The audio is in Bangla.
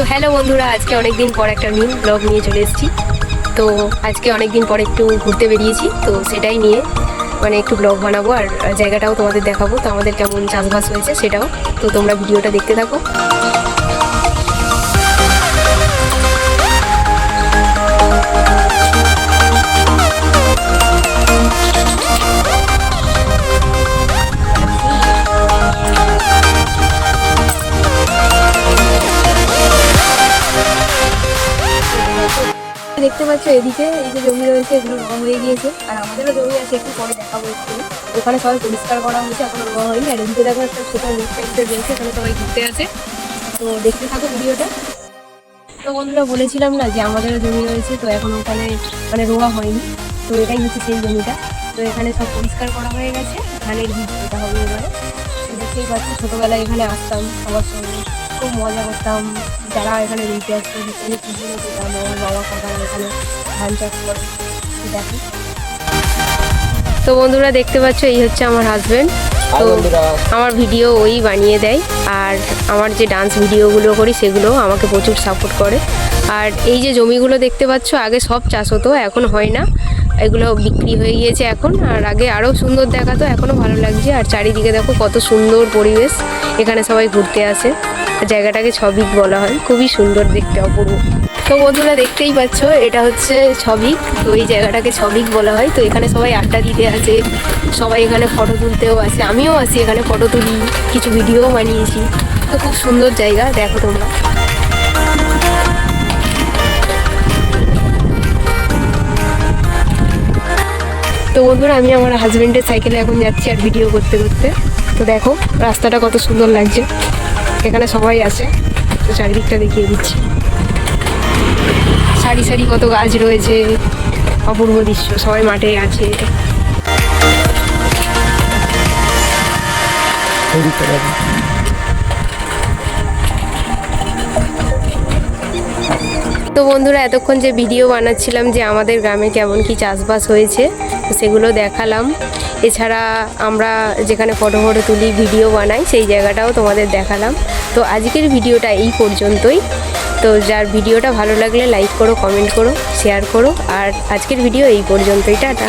তো হ্যালো বন্ধুরা, আজকে অনেকদিন পর একটা নিউ ব্লগ নিয়ে চলে এসেছি। তো আজকে অনেকদিন পর একটু ঘুরতে বেরিয়েছি, তো সেটাই নিয়ে মানে একটু ব্লগ বানাবো আর জায়গাটাও তোমাদের দেখাবো। তো আমাদের কেমন চাষবাস হয়েছে সেটাও। তো তোমরা ভিডিওটা দেখতে থাকো। দেখতে পাচ্ছ এদিকে এই যে জমি রয়েছে, এগুলো রং হয়ে গিয়েছে আর আমাদেরও জমি আছে, একটু পরে দেখাবো একটু। ওখানে সবাই পরিষ্কার করা হয়েছে, এখন রং হয়নি। আর এদিকে দেখো একটা ছোট রেস্টুরেন্টের রয়েছে, এখানে সবাই ঘুরতে আছে। তো দেখতে থাকো ভিডিওটা। তো বন্ধুরা, বলেছিলাম না যে আমাদেরও জমি রয়েছে, তো এখন ওখানে মানে রোয়া হয়নি। তো এটাই হচ্ছে সেই জমিটা। তো এখানে সব পরিষ্কার করা হয়ে গেছে। ধানের বীজ এটা হবে এবারে। দেখতেই পাচ্ছি, ছোটোবেলায় এখানে আসতাম সবার সঙ্গে। খুব মজা করতাম। যারা এখানে আসতো পুজো যেতাম আমার বাবা কাকা এখানে ধান চাষ করে। তো দেখো তো বন্ধুরা দেখতে পাচ্ছ এই হচ্ছে আমার হাজবেন্ড তো আমার ভিডিও ওই বানিয়ে দেয়। আর আমার যে ডান্স ভিডিওগুলো করি সেগুলো আমাকে প্রচুর সাপোর্ট করে। আর এই যে জমিগুলো দেখতে পাচ্ছ আগে সব চাষ হতো এখন হয় না। এগুলো বিক্রি হয়ে গিয়েছে এখন। আর আগে আরও সুন্দর দেখাতো এখনও ভালো লাগছে। আর চারিদিকে দেখো কত সুন্দর পরিবেশ। এখানে সবাই ঘুরতে আসে। জায়গাটাকে ছবিক বলা হয়। খুবই সুন্দর দেখতে অপূর্ব। তো বন্ধুরা দেখতেই পাচ্ছ, এটা হচ্ছে ছবিক। তো এই জায়গাটাকে ছবিক বলা হয়। তো এখানে সবাই আড্ডা দিতে আসে। সবাই এখানে ফটো তুলতেও আসে। আমিও আসি এখানে ফটো তুলি, কিছু ভিডিও বানিয়েছি। তো খুব সুন্দর জায়গা, দেখো তোমরা। তো বন্ধুরা, আমি আমার হাজব্যান্ডের সাইকেলে এখন যাচ্ছি আর ভিডিও করতে করতে। তো দেখো, রাস্তাটা কত সুন্দর লাগছে। এখানে সবাই আছে, তো চারিদিকটা দেখিয়ে দিচ্ছি। সারি সারি কত গাছ রয়েছে, অপূর্ব দৃশ্য, সবাই মাঠে আছে। তো বন্ধুরা, এতক্ষণ যে ভিডিও বানাচ্ছিলাম যে আমাদের গ্রামে কেমন কি চাষবাস হয়েছে সেগুলো দেখালাম। এছাড়া আমরা যেখানে ফটো ফটো তুলি, ভিডিও বানাই, সেই জায়গাটাও তোমাদের দেখালাম। তো আজকের ভিডিওটা এই পর্যন্তই। তো যার ভিডিওটা ভালো লাগলে লাইক করো, কমেন্ট করো, শেয়ার করো, আর আজকের ভিডিও এই পর্যন্তই। টাটা।